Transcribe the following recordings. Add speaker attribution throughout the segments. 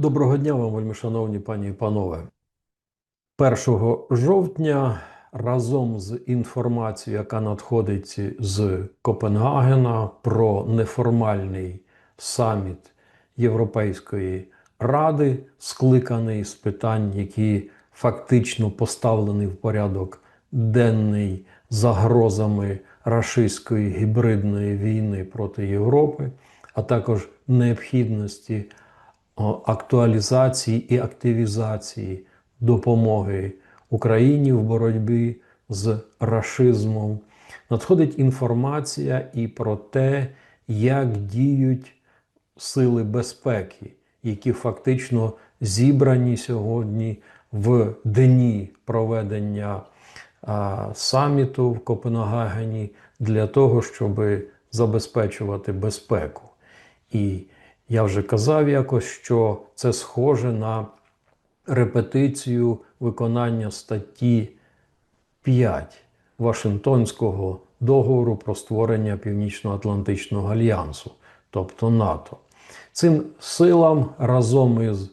Speaker 1: Доброго дня вам, вельми шановні пані і панове. 1 жовтня разом з інформацією, яка надходить з Копенгагена про неформальний саміт Європейської ради, скликаний з питань, які фактично поставлені в порядок денний загрозами рашистської гібридної війни проти Європи, а також необхідності актуалізації і активізації допомоги Україні в боротьбі з рашизмом. Надходить інформація і про те, як діють сили безпеки, які фактично зібрані сьогодні в дні проведення а, саміту в Копенгагені для того, щоб забезпечувати безпеку. І я вже казав якось, що це схоже на репетицію виконання статті 5 Вашингтонського договору про створення Північно-Атлантичного альянсу, тобто НАТО. Цим силам разом із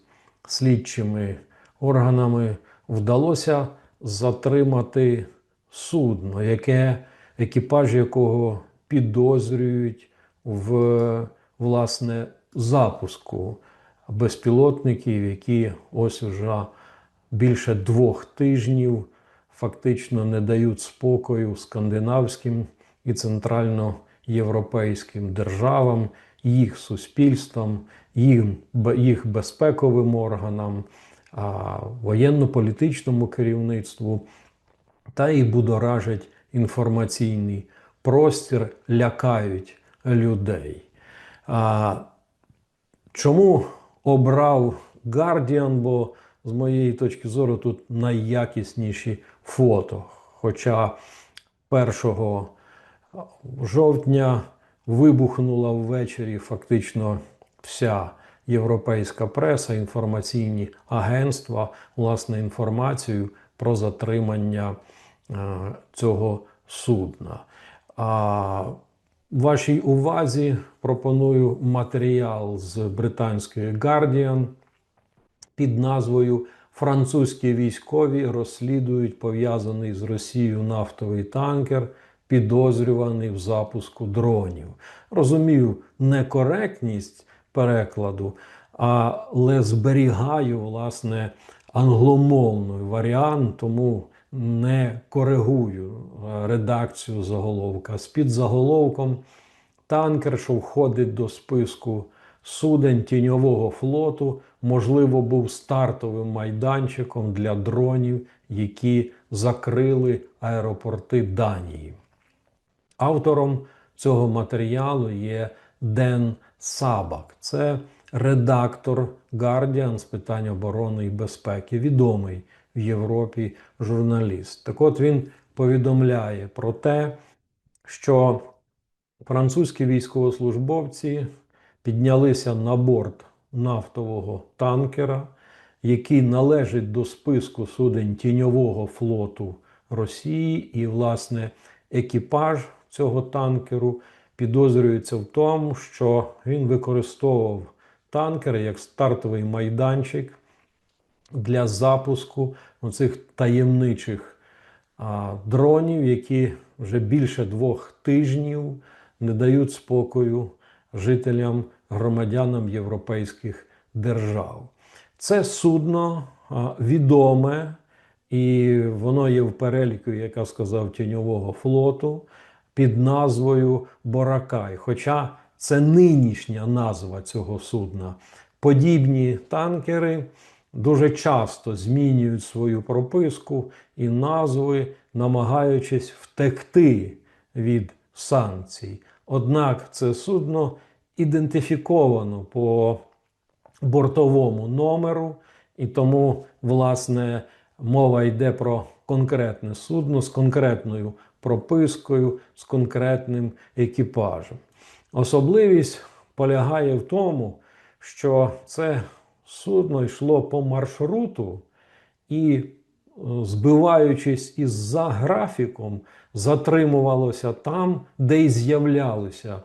Speaker 1: слідчими органами вдалося затримати судно, яке екіпаж якого підозрюють в власне запуску безпілотників, які ось уже більше двох тижнів фактично не дають спокою скандинавським і центральноєвропейським державам, їх суспільствам, їх, їх безпековим органам, воєнно-політичному керівництву та і будоражать інформаційний простір, лякають людей. Чому обрав Guardian? Бо з моєї точки зору тут найякісніші фото. Хоча 1 жовтня вибухнула ввечері фактично вся європейська преса, інформаційні агентства, власне, інформацію про затримання е, цього судна. А Вашій увазі пропоную матеріал з британської Guardian під назвою Французькі військові розслідують пов'язаний з Росією нафтовий танкер, підозрюваний в запуску дронів. Розумію некоректність перекладу, але зберігаю власне англомовний варіант, тому не коригую редакцію заголовка. З під заголовком танкер, що входить до списку суден тіньового флоту, можливо, був стартовим майданчиком для дронів, які закрили аеропорти Данії. Автором цього матеріалу є Ден Сабак. Це редактор Guardian з питань оборони і безпеки, відомий в Європі журналіст. Так от він повідомляє про те, що французькі військовослужбовці піднялися на борт нафтового танкера, який належить до списку судень тіньового флоту Росії, і, власне, екіпаж цього танкеру підозрюється в тому, що він використовував танкер як стартовий майданчик для запуску цих таємничих дронів, які вже більше двох тижнів не дають спокою жителям, громадянам європейських держав. Це судно відоме, і воно є в переліку, як я сказав, тіньового флоту під назвою Боракай. Хоча це нинішня назва цього судна. Подібні танкери дуже часто змінюють свою прописку і назви, намагаючись втекти від санкцій. Однак це судно ідентифіковано по бортовому номеру, і тому, власне, мова йде про конкретне судно з конкретною пропискою, з конкретним екіпажем. Особливість полягає в тому, що це судно йшло по маршруту і, е, збиваючись із за графіком, затримувалося там, де й з'являлося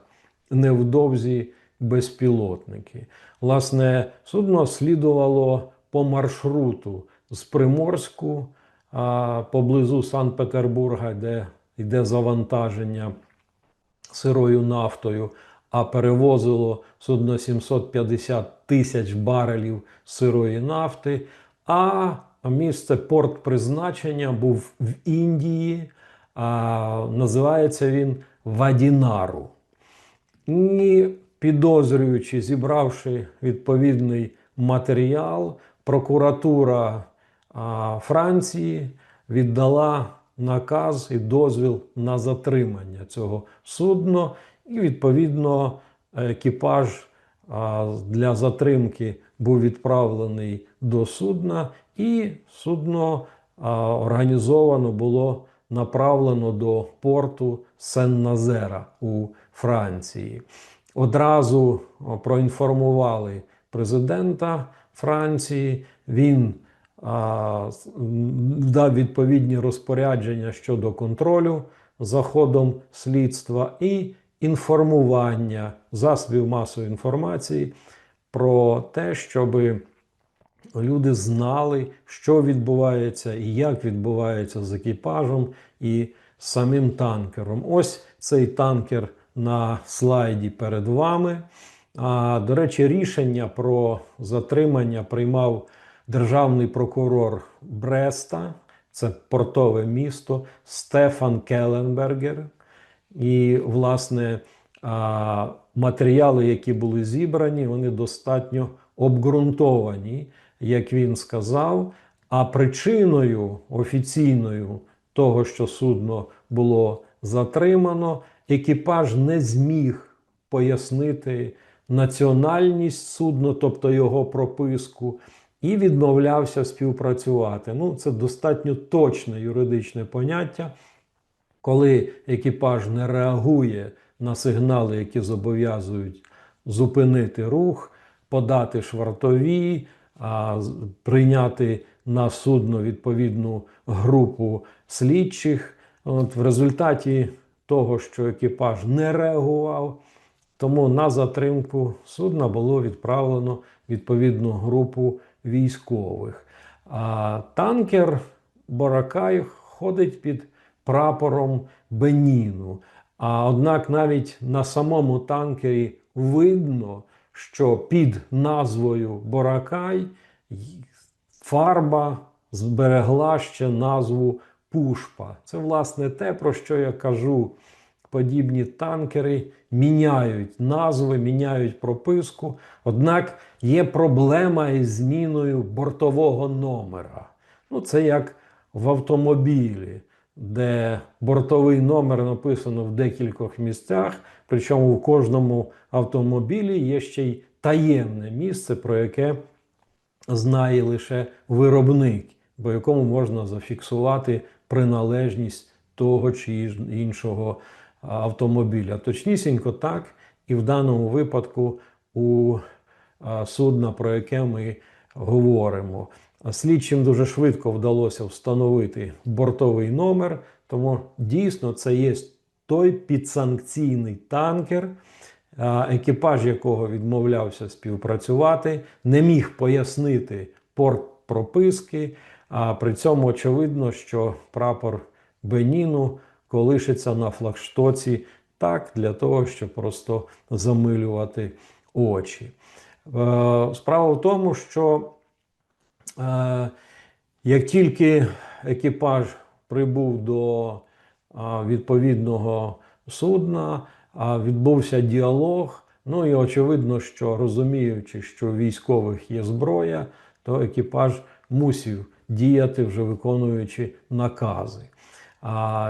Speaker 1: невдовзі безпілотники. Власне, судно слідувало по маршруту з Приморську поблизу Санкт-Петербурга, де йде завантаження сирою нафтою, а перевозило судно 750 тисяч барелів сирої нафти. А місце порт призначення був в Індії, а називається він Вадінару. І підозрюючи, зібравши відповідний матеріал, прокуратура Франції віддала наказ і дозвіл на затримання цього судна, і відповідно екіпаж для затримки був відправлений до судна, і судно організовано було направлено до порту Сен-Назера у Франції. Одразу проінформували президента Франції. Він а, дав відповідні розпорядження щодо контролю за ходом слідства і інформування засобів масової інформації про те, щоби люди знали, що відбувається і як відбувається з екіпажем і самим танкером. Ось цей танкер на слайді перед вами. А, до речі, рішення про затримання приймав державний прокурор Бреста, це портове місто, Стефан Келенбергер. І, власне, матеріали, які були зібрані, вони достатньо обґрунтовані, як він сказав. А причиною офіційною того, що судно було затримано, екіпаж не зміг пояснити національність судна, тобто його прописку, і відмовлявся співпрацювати. Ну, це достатньо точне юридичне поняття коли екіпаж не реагує на сигнали, які зобов'язують зупинити рух, подати швартові, прийняти на судно відповідну групу слідчих. От в результаті того, що екіпаж не реагував, тому на затримку судна було відправлено відповідну групу військових. А танкер Боракай ходить під прапором Беніну. А однак навіть на самому танкері видно, що під назвою Боракай фарба зберегла ще назву Пушпа. Це власне те, про що я кажу. Подібні танкери міняють назви, міняють прописку. Однак є проблема із зміною бортового номера. Ну, це як в автомобілі, де бортовий номер написано в декількох місцях, причому в кожному автомобілі є ще й таємне місце, про яке знає лише виробник, по якому можна зафіксувати приналежність того чи іншого автомобіля. Точнісінько так, і в даному випадку у судна, про яке ми говоримо. Слідчим дуже швидко вдалося встановити бортовий номер, тому дійсно це є той підсанкційний танкер, екіпаж якого відмовлявся співпрацювати, не міг пояснити порт прописки. А при цьому очевидно, що прапор Беніну колишиться на флагштоці так для того, щоб просто замилювати очі. Е, Справа в тому, що як тільки екіпаж прибув до відповідного судна, відбувся діалог. Ну і очевидно, що розуміючи, що у військових є зброя, то екіпаж мусив діяти, вже виконуючи накази.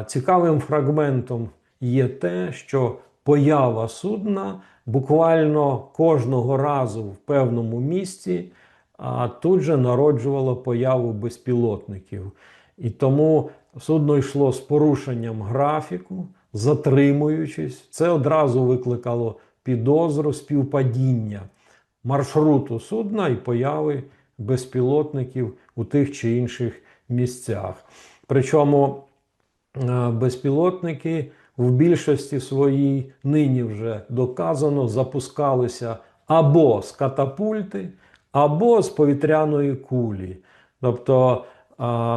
Speaker 1: Цікавим фрагментом є те, що поява судна буквально кожного разу в певному місці а тут же народжувала появу безпілотників. І тому судно йшло з порушенням графіку, затримуючись. Це одразу викликало підозру співпадіння маршруту судна і появи безпілотників у тих чи інших місцях. Причому е, безпілотники в більшості своїй нині вже доказано запускалися або з катапульти, або з повітряної кулі. Тобто,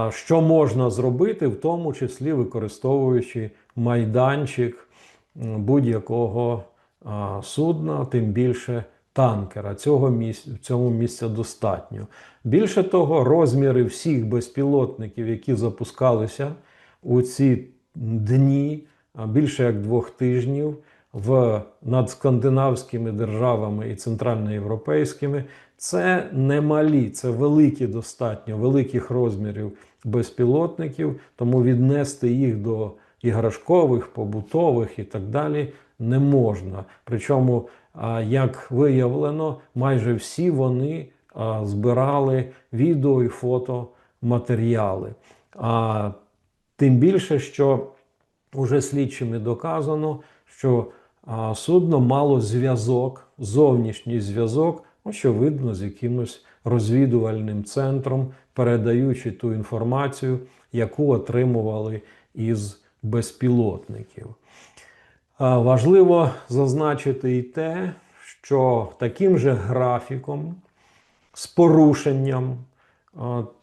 Speaker 1: що можна зробити, в тому числі використовуючи майданчик будь-якого судна, тим більше танкера. Цього місця, цьому місця достатньо. Більше того, розміри всіх безпілотників, які запускалися у ці дні, більше як двох тижнів, в над скандинавськими державами і центральноєвропейськими, це не малі, це великі достатньо великих розмірів безпілотників, тому віднести їх до іграшкових, побутових і так далі не можна. Причому, як виявлено, майже всі вони збирали відео і фотоматеріали. А тим більше, що уже слідчими доказано, що судно мало зв'язок, зовнішній зв'язок, очевидно, з якимось розвідувальним центром, передаючи ту інформацію, яку отримували із безпілотників. Важливо зазначити і те, що таким же графіком, з порушенням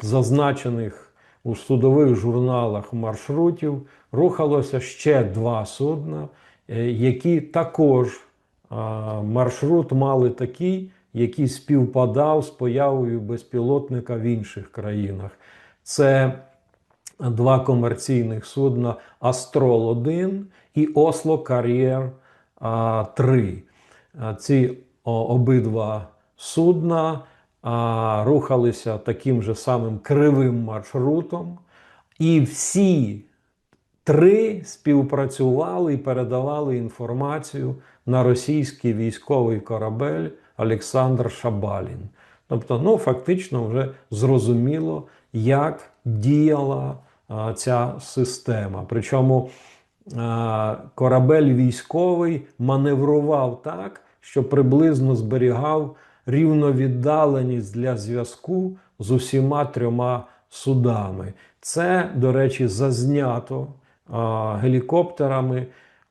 Speaker 1: зазначених у судових журналах маршрутів, рухалося ще два судна, які також маршрут мали такий, який співпадав з появою безпілотника в інших країнах. Це два комерційних судна Астрол 1 і Осло Кар'єр 3. Ці обидва судна рухалися таким же самим кривим маршрутом, і всі три співпрацювали і передавали інформацію на російський військовий корабель Олександр Шабалін. Тобто, ну, фактично вже зрозуміло, як діяла а, ця система. Причому а, корабель військовий маневрував так, що приблизно зберігав рівновіддаленість для зв'язку з усіма трьома судами. Це, до речі, зазнято гелікоптерами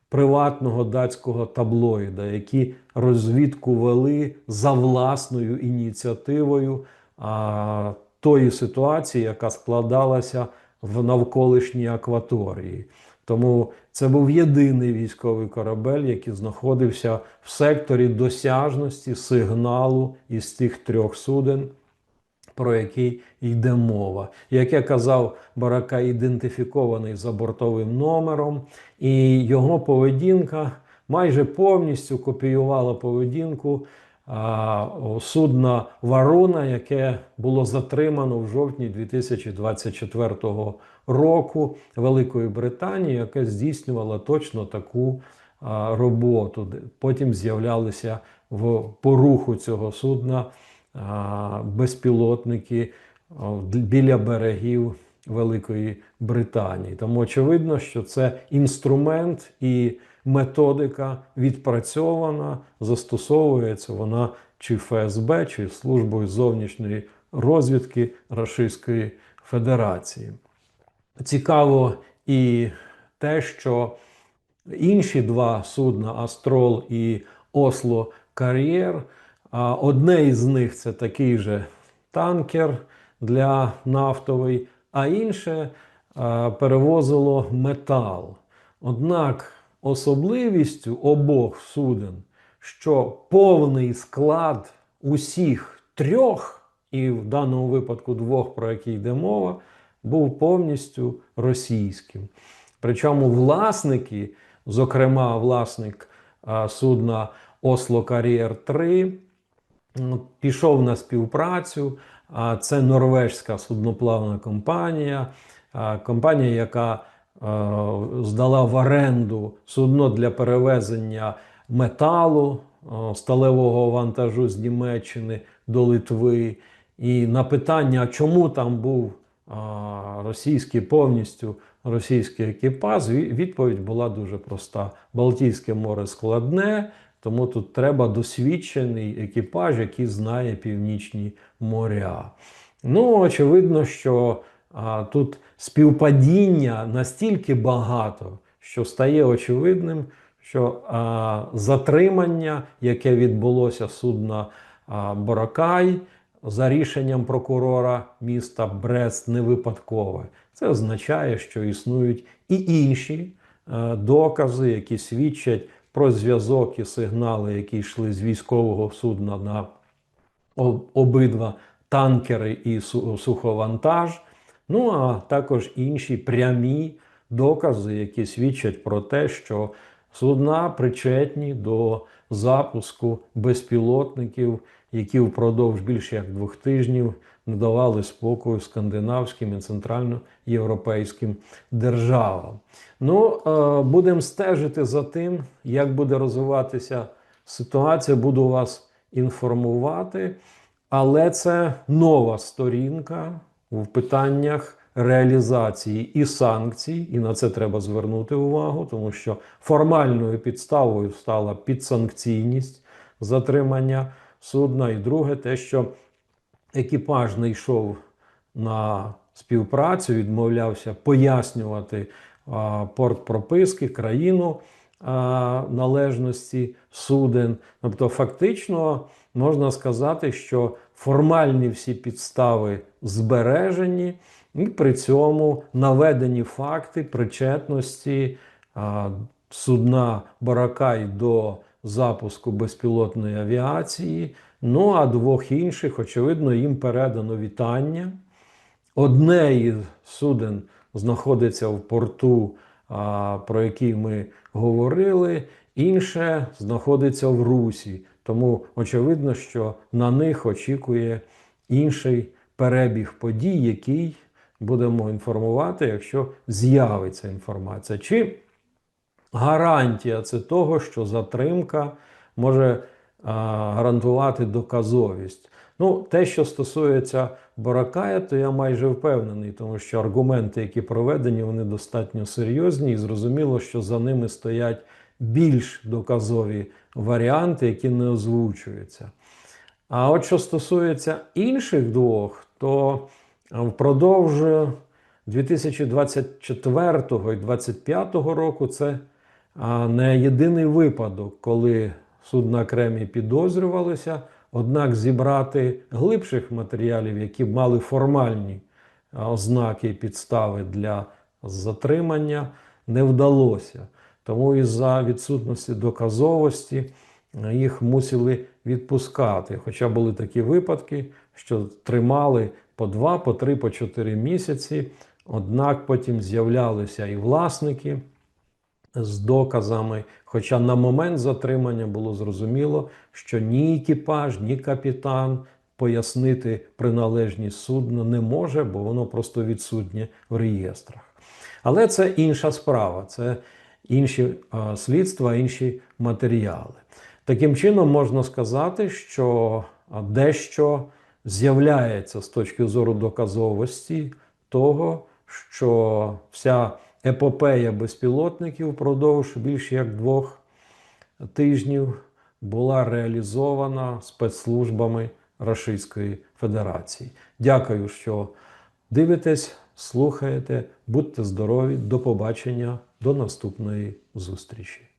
Speaker 1: приватного датського таблоїда, які розвідку вели за власною ініціативою тої ситуації, яка складалася в навколишній акваторії. Тому це був єдиний військовий корабель, який знаходився в секторі досяжності сигналу із тих трьох суден, про який йде мова. Як я казав, барака ідентифікований за бортовим номером, і його поведінка майже повністю копіювала поведінку судна Варуна, яке було затримано в жовтні 2024 року Великої Британії, яке здійснювало точно таку роботу. Потім з'являлися в поруху цього судна безпілотники біля берегів Великої Британії. Тому очевидно, що це інструмент і методика відпрацьована, застосовується вона чи ФСБ, чи службою зовнішньої розвідки Російської Федерації. Цікаво і те, що інші два судна Астрол і Осло Кар'єр. Одне із них це такий же танкер для нафтовий, а інше перевозило метал. Однак особливістю обох суден, що повний склад усіх трьох, і в даному випадку двох, про які йде мова, був повністю російським. Причому власники, зокрема, власник судна Осло Кар'єр 3, пішов на співпрацю. Це норвежська судноплавна компанія, компанія, яка здала в оренду судно для перевезення металу сталевого вантажу з Німеччини до Литви. І на питання, чому там був російський повністю російський екіпаж, відповідь була дуже проста: Балтійське море складне, тому тут треба досвідчений екіпаж, який знає північні моря. Ну, очевидно, що а, тут співпадіння настільки багато, що стає очевидним, що а, затримання, яке відбулося судна а, Боракай за рішенням прокурора міста Брест, не випадкове. Це означає, що існують і інші е, докази, які свідчать про зв'язок і сигнали, які йшли з військового судна на обидва танкери і суховантаж. Ну а також інші прямі докази, які свідчать про те, що судна причетні до запуску безпілотників, які впродовж більше як двох тижнів не давали спокою скандинавським і центральноєвропейським державам. Ну, е, будемо стежити за тим, як буде розвиватися ситуація. Буду вас інформувати. Але це нова сторінка в питаннях реалізації і санкцій, і на це треба звернути увагу, тому що формальною підставою стала підсанкційність затримання судна. І друге, те, що екіпаж не йшов на співпрацю, відмовлявся пояснювати порт прописки, країну належності суден. Тобто, фактично можна сказати, що формальні всі підстави збережені, і при цьому наведені факти причетності судна Баракай до запуску безпілотної авіації. Ну а двох інших, очевидно, їм передано вітання. Одне із суден знаходиться в порту, про який ми говорили, інше знаходиться в Русі. Тому очевидно, що на них очікує інший перебіг подій, який будемо інформувати, якщо з'явиться інформація. Чи гарантія це того, що затримка може а, гарантувати доказовість. Ну, те, що стосується Боракая, то я майже впевнений, тому що аргументи, які проведені, вони достатньо серйозні, і зрозуміло, що за ними стоять більш доказові варіанти, які не озвучуються. А от що стосується інших двох, то впродовж 2024 і 2025 року це а, не єдиний випадок, коли судна Кремі підозрювалися, однак зібрати глибших матеріалів, які б мали формальні ознаки і підстави для затримання, не вдалося. Тому із-за відсутності доказовості їх мусили відпускати. Хоча були такі випадки, що тримали по два, по три, по чотири місяці. Однак потім з'являлися і власники з доказами. Хоча на момент затримання було зрозуміло, що ні екіпаж, ні капітан пояснити приналежність судна не може, бо воно просто відсутнє в реєстрах. Але це інша справа, це інші слідства, інші матеріали. Таким чином, можна сказати, що дещо з'являється з точки зору доказовості того, що вся епопея безпілотників впродовж більш як двох тижнів була реалізована спецслужбами Російської Федерації. Дякую, що дивитесь, слухаєте, будьте здорові, до побачення, до наступної зустрічі.